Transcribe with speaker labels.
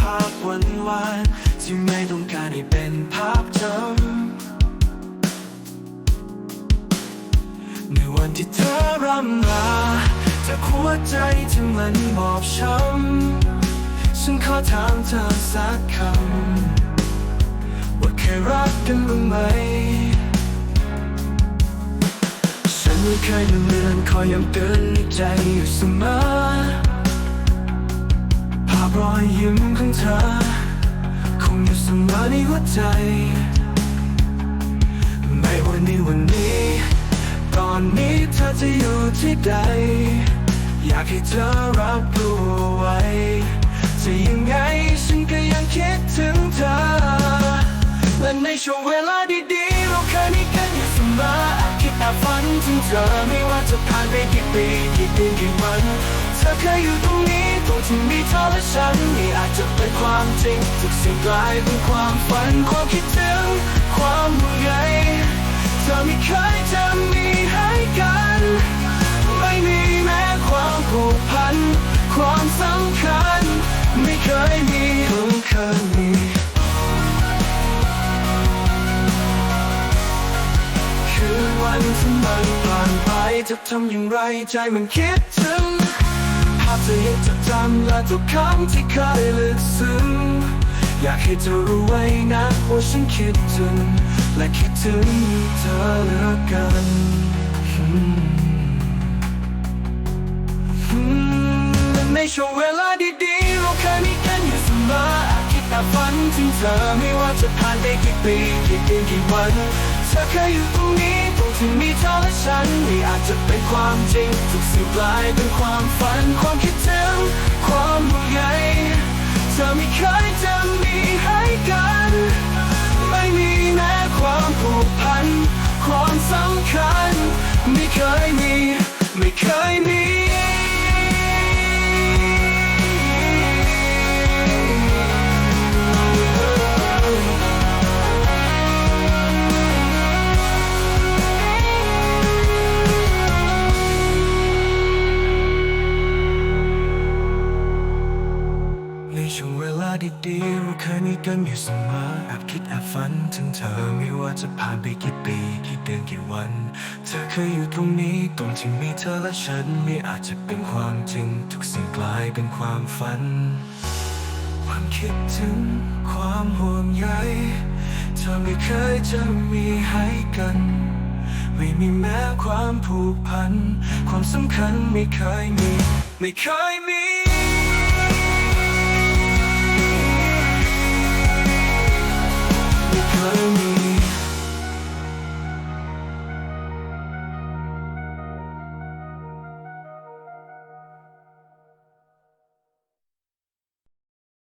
Speaker 1: ภาพวันวานที่ไม่ต้องการให้เป็นภาพจำในวันที่เธอรำลาจากหัวใจที่มันบอบช้ำฉันขอถามเธอสักคำว่าเคยรักกันบ้างไหมฉันไม่เคยลืมเลือนคอยย้ำเตือนในใจอยู่เสมอ รอยยิ้มของเธอ คงอยู่เสมอในหัวใจ ไม่ว่าในวันนี้ ตอนนี้เธอจะอยู่ที่ใด อยากให้เธอรับรู้ไว้ จะยังไงฉันก็ยังคิดถึงเธอ และในช่วงเวลาดีๆ เราเคยมีกันอยู่เสมอแอบคิดแอบฝันถึงเธอไม่ว่าจะผ่านไปกี่ปีกี่เดือนกี่วัน เธอเคยอยู่ตรงนี้ ที่มีเธอและฉันนี่อาจจะเป็นความจริงทุกสิ่งกลายเป็นความฝันความคิดถึงความห่วงใยเธอไม่เคยจะมีให้กัน ไม่มีแม้ความผูกพัน ความสำคัญ ไม่เคยมีเพิ่งเคยมีคือวันที่มันผ่านไปจะทำอย่างไรใจมันคิดถึงาพเธอยังจดจำและทุกคำที่เคยลึกซึ้งอยากให้เธอรู้ไว้นะว่าฉันคิดถึง และคิดถึงเธอเหลือเกินอืมอืมและในช่วงเวลาดีๆเราเคยมีกันอยู่เสมอคิดแอบฝันถึงเธอไม่ว่าจะผ่านไปกี่ปีกี่เดือนกี่วันเธอเคยอยู่ตรงนี้ตรงที่มีเธอและฉันนี่อาจจะเป็นความจริงทุกสิ่งกลายเป็นความฝัน ในช่วงเวลาดีๆเราเคยมีกันอยู่เสมอแอบคิดแอบฝันถึงเธอไม่ว่าจะผ่านไปกี่ปีกี่เดือนกี่วัน เธอเคยอยู่ตรงนี้ตรงที่มีเธอและฉันไม่อาจจะเป็นความจริง ทุกสิ่งกลายเป็นความฝัน ความคิดถึงความห่วงใยเธอไม่เคยจะมีให้กัน ไม่มีแม้ความผูกพัน ความสำคัญไม่เคยมี ไม่เคยมี